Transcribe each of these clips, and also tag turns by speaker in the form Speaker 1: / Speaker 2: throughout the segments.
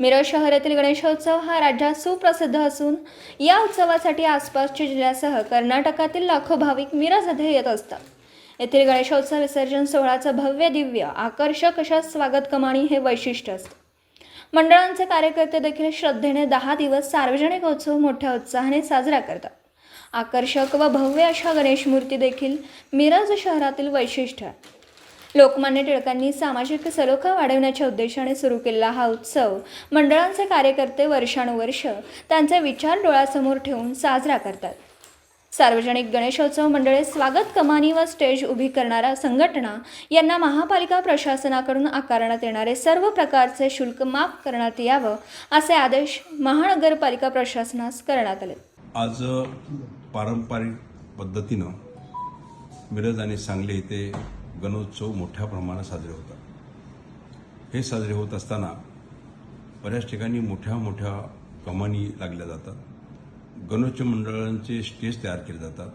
Speaker 1: मिरज शहरातील गणेशोत्सव हा राज्यात सुप्रसिद्ध असून या उत्सवासाठी आसपासच्या जिल्ह्यासह कर्नाटकातील लाखो भाविक मिरजमध्ये येत असतात. येथील गणेशोत्सव विसर्जन सोहळ्याचं भव्य दिव्य आकर्षक अशा स्वागत कमाणी हे वैशिष्ट्य असतं. मंडळांचे कार्यकर्ते देखील श्रद्धेने दहा दिवस सार्वजनिक उत्सव मोठ्या उत्साहाने साजरा करतात. आकर्षक व भव्य अशा गणेश मूर्ती देखील मिरज शहरातील वैशिष्ट्य आहे. लोकमान्य टिळकांनी सामाजिक सलोखा वाढवण्याच्या उद्देशाने सुरू केलेला हा उत्सव मंडळांचे कार्यकर्ते वर्षानुवर्ष त्यांचे विचार डोळ्यासमोर ठेवून साजरा करतात. सार्वजनिक गणेशोत्सव मंडळे स्वागत कमानी व स्टेज उभी करणाऱ्या संघटना यांना महापालिका प्रशासनाकडून आकारण्यात येणारे सर्व प्रकारचे शुल्क माफ करण्यात यावं असे आदेश महानगरपालिका प्रशासनास करण्यात आले.
Speaker 2: आज पारंपरिक पद्धतीनं मिरज आणि सांगली येथे गणोत्सव मोठ्या प्रमाणात साजरे होतात. हे साजरे होत असताना बऱ्याच ठिकाणी मोठ्या मोठ्या कमानी लागल्या जातात. गणोत्सव मंडळांचे स्टेज तयार केले जातात.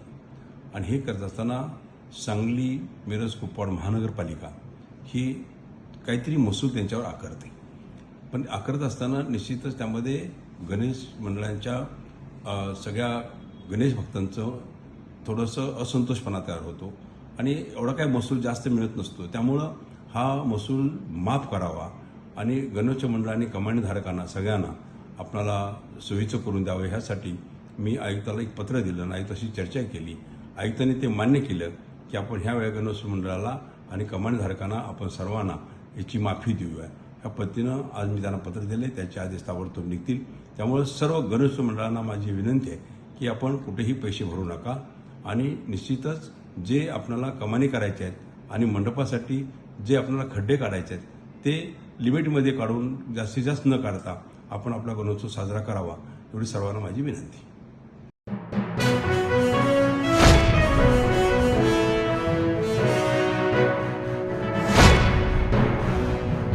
Speaker 2: आणि हे करत असताना सांगली मिरज कुपवाड महानगरपालिका ही काहीतरी महसूल त्यांच्यावर आकारते. पण आकारत असताना निश्चितच त्यामध्ये गणेश मंडळांच्या सगळ्या गणेश भक्तांचं थोडंसं असंतोषपणा तयार होतो. आणि एवढा काय महसूल जास्त मिळत नसतो. त्यामुळं हा महसूल माफ करावा आणि गणोच्च मंडळाने कमांडधारकांना सगळ्यांना आपणाला सोयीचं करून द्यावं. ह्यासाठी मी आयुक्ताला एक पत्र दिलं आणि आयुक्ताशी चर्चा केली. आयुक्तांनी ते मान्य केलं की आपण ह्या वेळा गणोत्सव मंडळाला आणि कमांडधारकांना आपण सर्वांना याची माफी देऊया. ह्या पद्धतीनं आज मी त्यांना पत्र दिले त्याचे आदेश ताबडतोब निघतील. त्यामुळे सर्व गणेश मंडळांना माझी विनंती आहे की आपण कुठेही पैसे भरू नका आणि निश्चितच जे आपल्याला कमानी करायचे आहेत आणि मंडपासाठी जे आपल्याला खड्डे काढायचे आहेत ते लिमिटमध्ये काढून जास्तीत जास्त न काढता आपण आपला गणोत्सव साजरा करावा एवढी सर्वांना माझी विनंती.